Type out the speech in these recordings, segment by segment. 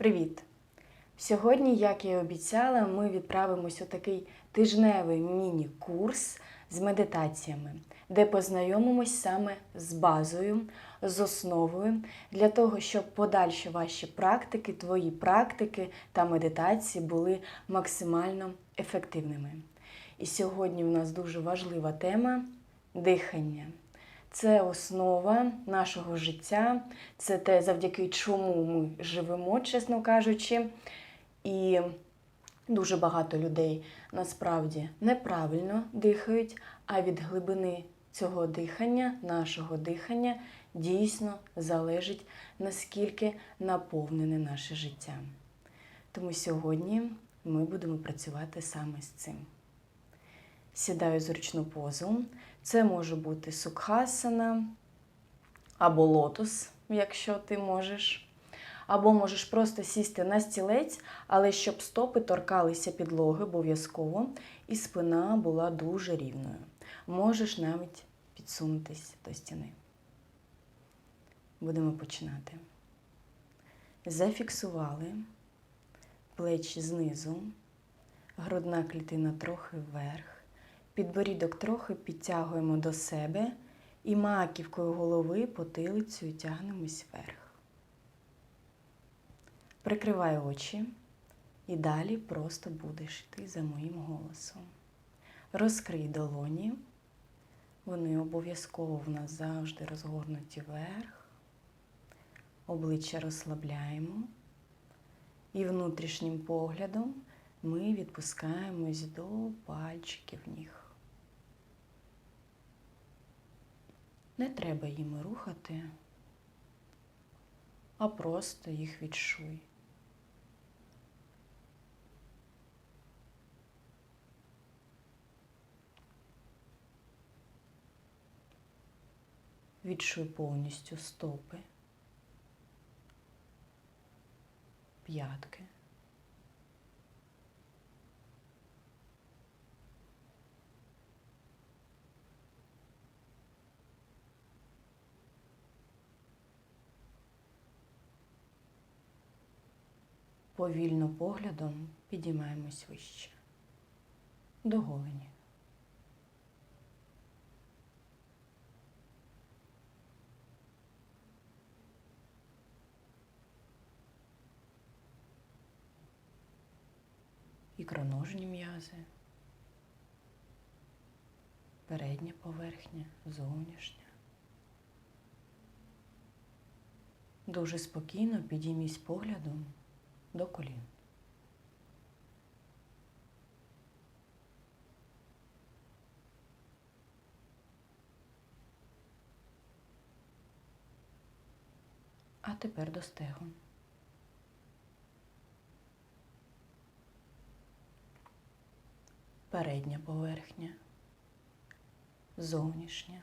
Привіт! Сьогодні, як я і обіцяла, ми відправимось у такий тижневий міні-курс з медитаціями, де познайомимось саме з базою, з основою, для того, щоб подальші ваші практики, твої практики та медитації були максимально ефективними. І сьогодні в нас дуже важлива тема дихання. Це основа нашого життя, це те, завдяки чому ми живемо, чесно кажучи. І дуже багато людей насправді неправильно дихають, а від глибини цього дихання, нашого дихання, дійсно залежить, наскільки наповнене наше життя. Тому сьогодні ми будемо працювати саме з цим. Сідаю зручну позу. Це може бути сукхасана або лотос, якщо ти можеш. Або можеш просто сісти на стілець, але щоб стопи торкалися підлоги обов'язково, і спина була дуже рівною. Можеш навіть підсунутися до стіни. Будемо починати. Зафіксували плечі знизу, грудна клітина трохи вверх. Підборідок трохи підтягуємо до себе і маківкою голови потилицею тягнемось вверх. Прикривай очі і далі просто будеш йти за моїм голосом. Розкрий долоні. Вони обов'язково в нас завжди розгорнуті вверх. Обличчя розслабляємо. І внутрішнім поглядом ми відпускаємось до пальчиків ніг. Не треба їми рухати, а просто їх відчуй. Відчуй повністю стопи, п'ятки. Повільно поглядом підіймаємось вище. До голені. Ікроножні м'язи, передня поверхня, зовнішня. Дуже спокійно підіймись поглядом до колін. А тепер до стегон. Передня поверхня, зовнішня,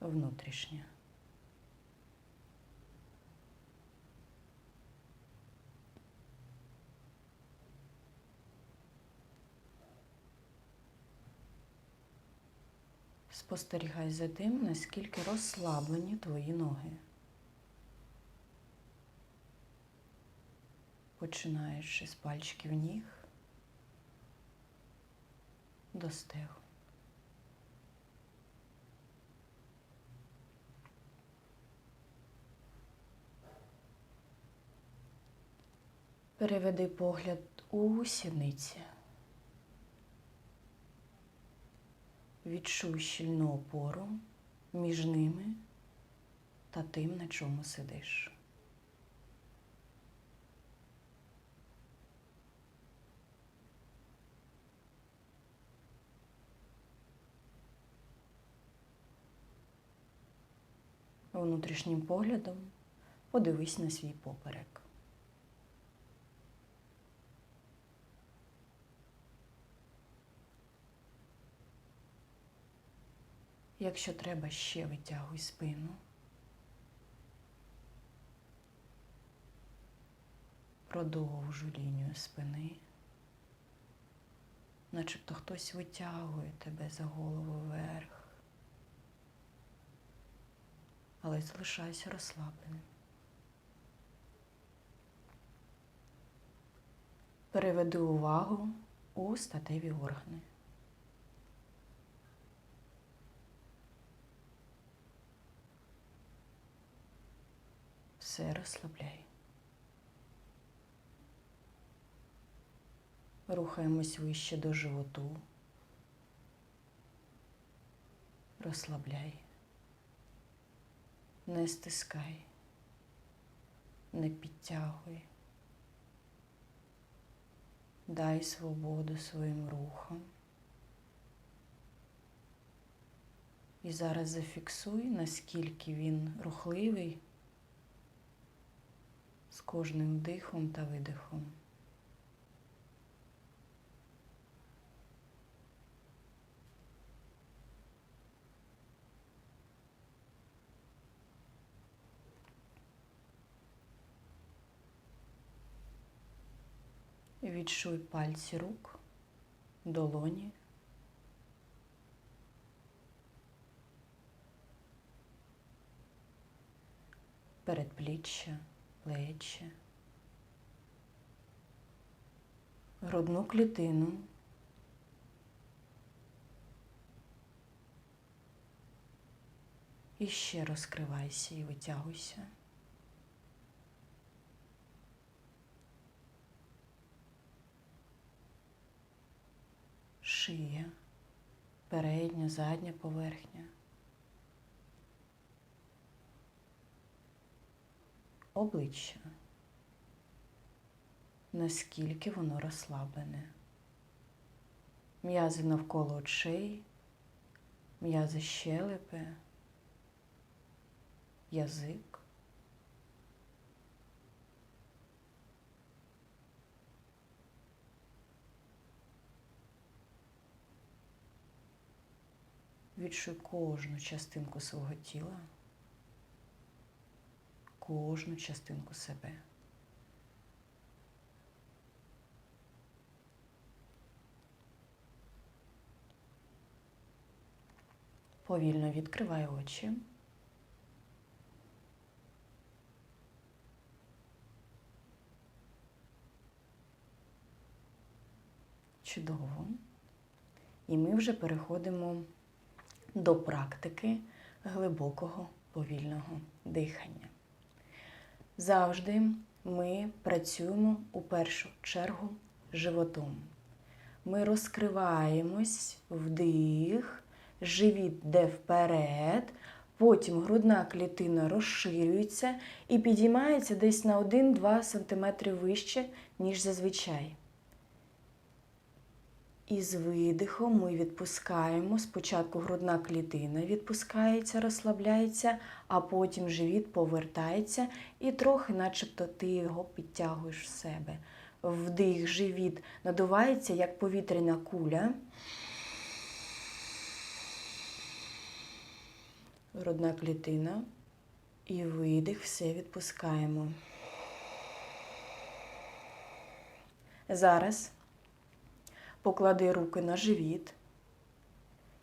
внутрішня. Спостерігай за тим, наскільки розслаблені твої ноги. Починаючи з пальчиків ніг до стегу. Переведи погляд у сідниці. Відчуй щільну опору між ними та тим, на чому сидиш. Внутрішнім поглядом подивись на свій поперек. Якщо треба, ще витягуй спину. Продовжу лінію спини, начебто хтось витягує тебе за голову вверх, але залишайся розслабленим. Переведи увагу у статеві органи. Все розслабляй. Рухаємось вище до животу. Розслабляй. Не стискай, не підтягуй. Дай свободу своїм рухам. І зараз зафіксуй, наскільки він рухливий з кожним вдихом та видихом. Відчуй пальці рук, долоні. Передпліччя, плечі, грудну клітину. І ще розкривайся і витягуйся. шия, передня, задня поверхня. Обличчя. Наскільки воно розслаблене. М'язи навколо очей, м'язи щелепи, язик. Відчуй кожну частинку свого тіла, кожну частинку себе. Повільно відкривай очі. Чудово. І ми вже переходимо до практики глибокого повільного дихання. Завжди ми працюємо у першу чергу животом. Ми розкриваємось вдих, живіт йде вперед, потім грудна клітина розширюється і підіймається десь на 1-2 см вище, ніж зазвичай. І з видихом ми відпускаємо. Спочатку грудна клітина відпускається, розслабляється, а потім живіт повертається і трохи, начебто, ти його підтягуєш в себе. Вдих, живіт надувається, як повітряна куля. Грудна клітина. І видих, все відпускаємо. Зараз поклади руки на живіт,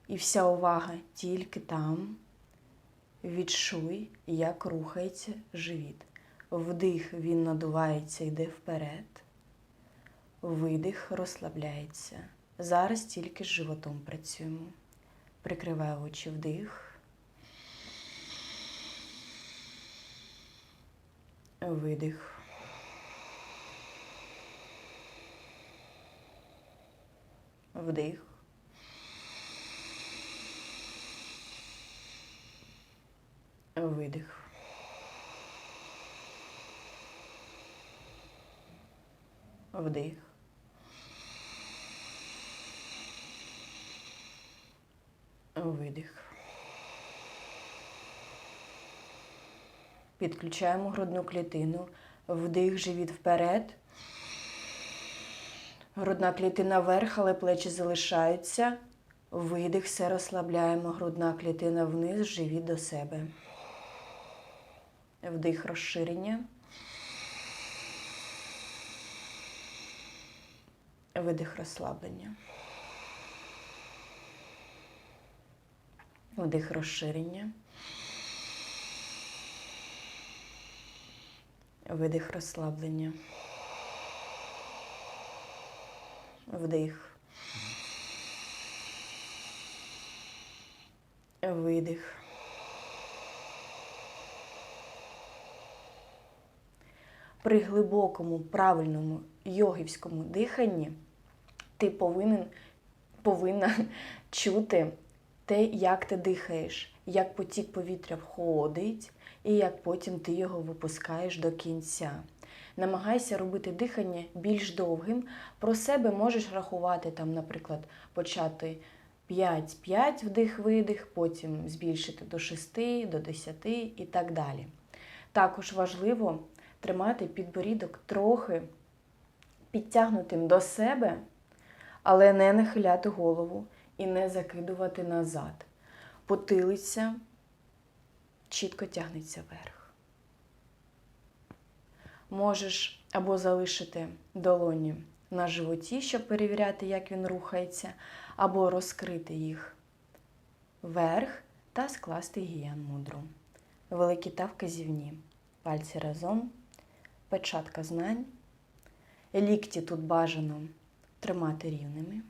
і вся увага тільки там. Відчуй, як рухається живіт. Вдих він надувається, йде вперед. Видих розслабляється. Зараз тільки з животом працюємо. Прикривай очі вдих. Видих. Вдих. Видих. Вдих. Видих. Підключаємо грудну клітину. Вдих, живіт вперед. Грудна клітина вверх, але плечі залишаються. Видих, все розслабляємо. Грудна клітина вниз, живіт до себе. Вдих розширення. Видих розслаблення. Вдих розширення. Видих розслаблення. Вдих. Видих. При глибокому правильному йогівському диханні ти повинен, повинна чути те, як ти дихаєш, як потік повітря входить, і як потім ти його випускаєш до кінця. Намагайся робити дихання більш довгим. Про себе можеш рахувати, там, наприклад, почати 5-5 вдих-видих, потім збільшити до 6, до 10 і так далі. Також важливо тримати підборідок трохи підтягнутим до себе, але не нахиляти голову і не закидувати назад. Потилиця чітко тягнеться вверх. Можеш або залишити долоні на животі, щоб перевіряти, як він рухається, або розкрити їх вверх та скласти гіян мудру. Великі та вказівні. Пальці разом, печатка знань. Лікті тут бажано тримати рівними.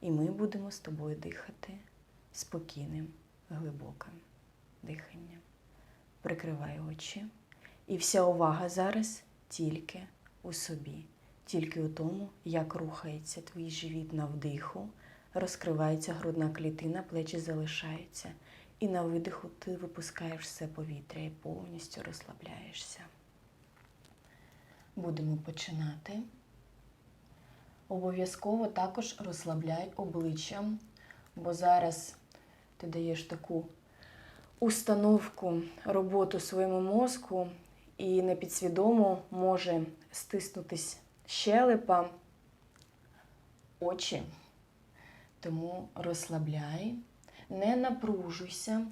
І ми будемо з тобою дихати спокійним, глибоким диханням. Прикривай очі. І вся увага зараз тільки у собі, тільки у тому, як рухається твій живіт на вдиху, розкривається грудна клітина, плечі залишаються. І на видиху ти випускаєш все повітря і повністю розслабляєшся. Будемо починати. Обов'язково також розслабляй обличчя, бо зараз ти даєш таку установку роботу своєму мозку, і непідсвідомо може стиснутись щелепа, очі. Тому розслабляй, не напружуйся,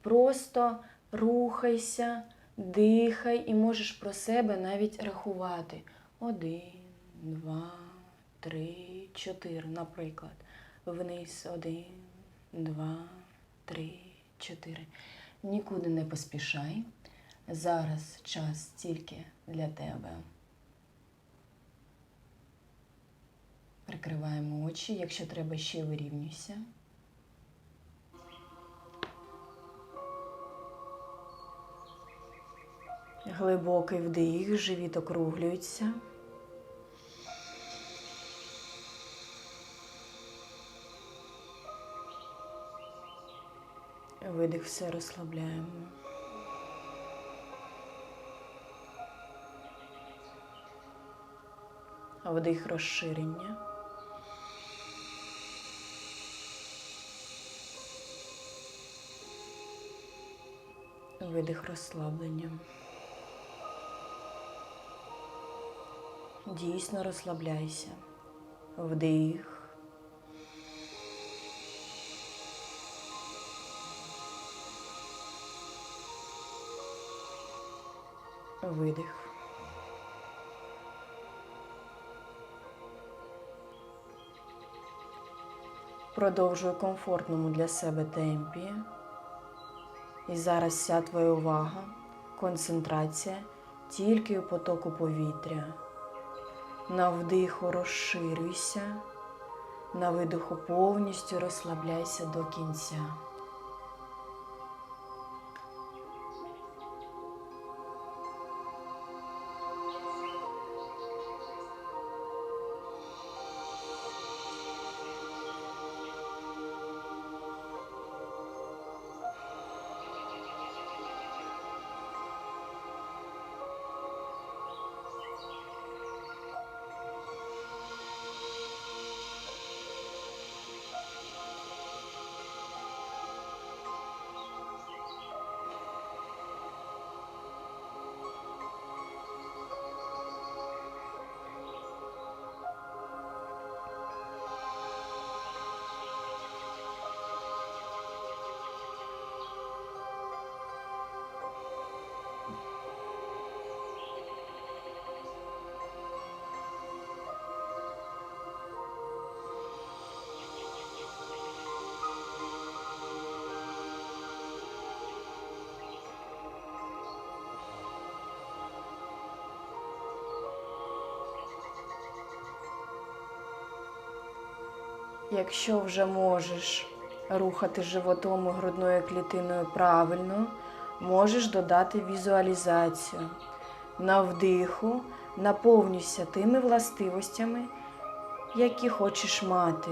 просто рухайся, дихай і можеш про себе навіть рахувати. Один, два, три, чотири, наприклад. Вниз один, два, три, чотири. Нікуди не поспішай. Зараз час тільки для тебе. Прикриваємо очі, якщо треба ще вирівнюйся. Глибокий вдих, живіт округлюється. Видих все розслабляємо. Вдих розширення. Видих розслаблення. Дійсно розслабляйся. Вдих. Видих. Продовжуй комфортному для себе темпі. І зараз вся твоя увага, концентрація тільки у потоку повітря. На вдиху розширюйся, на видиху повністю розслабляйся до кінця. Якщо вже можеш рухати животом і грудною клітиною правильно, можеш додати візуалізацію. На вдиху наповнюйся тими властивостями, які хочеш мати.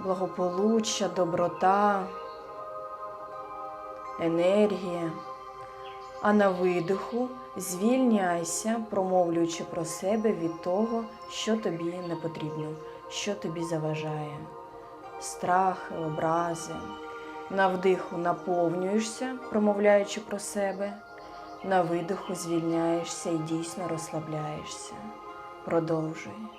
Благополуччя, доброта, енергія. А на видиху звільняйся, промовлюючи про себе від того, що тобі не потрібно, що тобі заважає. Страхи, образи. На вдиху наповнюєшся, промовляючи про себе. На видиху звільняєшся і дійсно розслабляєшся. Продовжуй.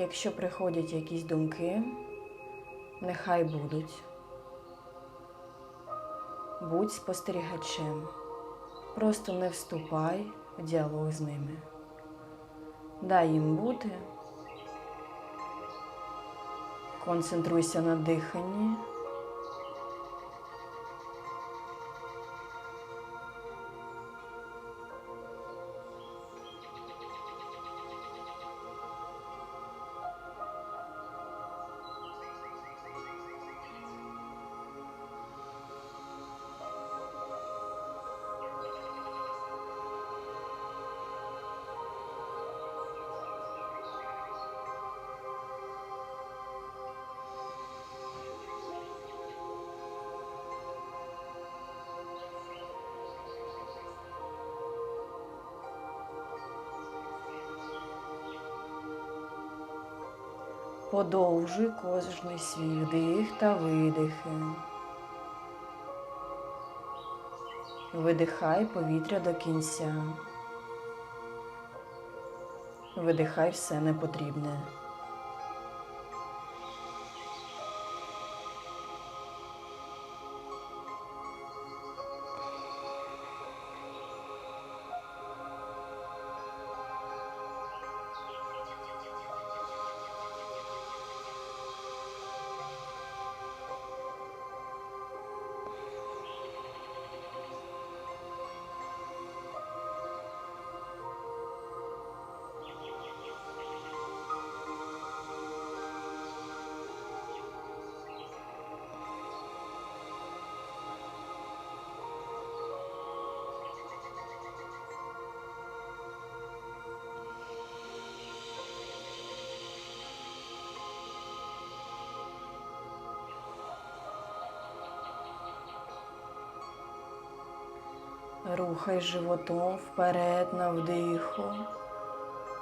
Якщо приходять якісь думки, нехай будуть. Будь спостерігачем. Просто не вступай в діалог з ними. Дай їм бути. Концентруйся на диханні. Подовжуй кожний свій вдих та видихи. Видихай повітря до кінця. Видихай все непотрібне. Рухай животом вперед на вдиху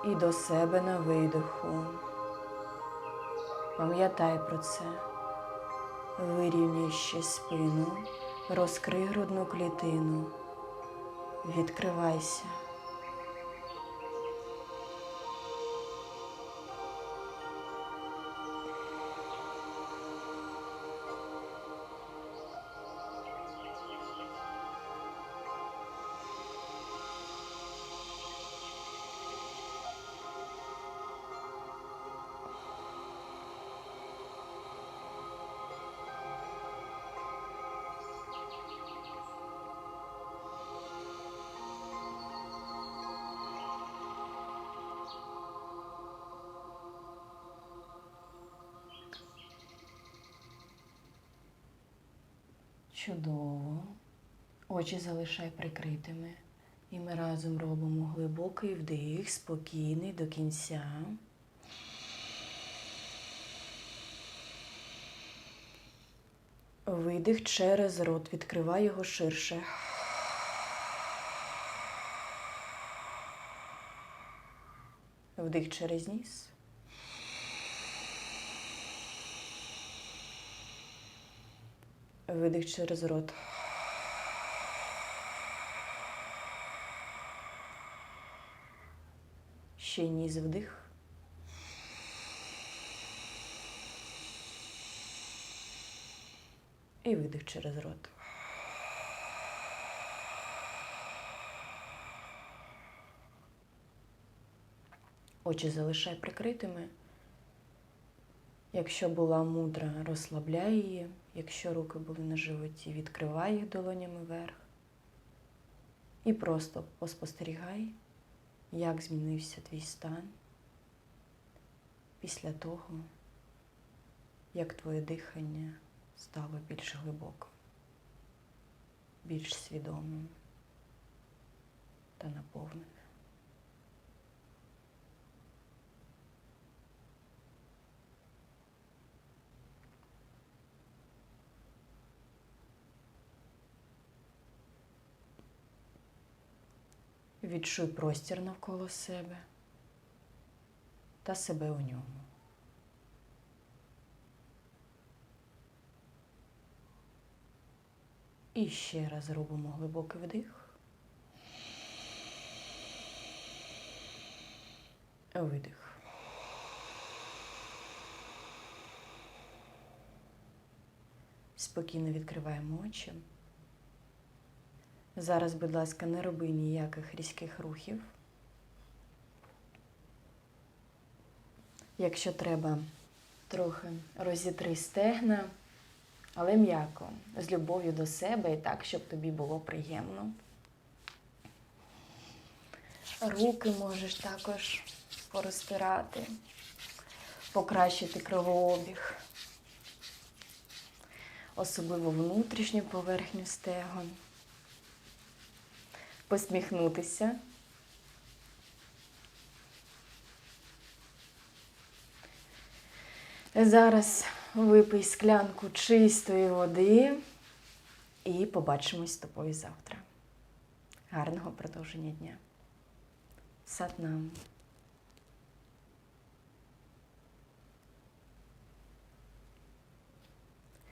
і до себе на видиху. Пам'ятай про це. Вирівняй ще спину, розкрий грудну клітину, відкривайся. Чудово. Очі залишай прикритими. І ми разом робимо глибокий вдих, спокійний до кінця. Видих через рот. Відкривай його ширше. Вдих через ніс. Видих через рот. Ще ніс вдих. І видих через рот. Очі залишай прикритими. Якщо була мудра, розслабляй її. Якщо руки були на животі, відкривай їх долонями вверх. І просто поспостерігай, як змінився твій стан після того, як твоє дихання стало більш глибоким, більш свідомим та наповненим. Відчуй простір навколо себе та себе у ньому. І ще раз робимо глибокий вдих. Видих. Спокійно відкриваємо очі. Зараз, будь ласка, не роби ніяких різких рухів. Якщо треба, трохи розітри стегна, але м'яко, з любов'ю до себе і так, щоб тобі було приємно. Руки можеш також порозтирати, покращити кровообіг, особливо внутрішню поверхню стегон посміхнутися. Зараз випий склянку чистої води і побачимось з тобою завтра. Гарного продовження дня. Сатнам.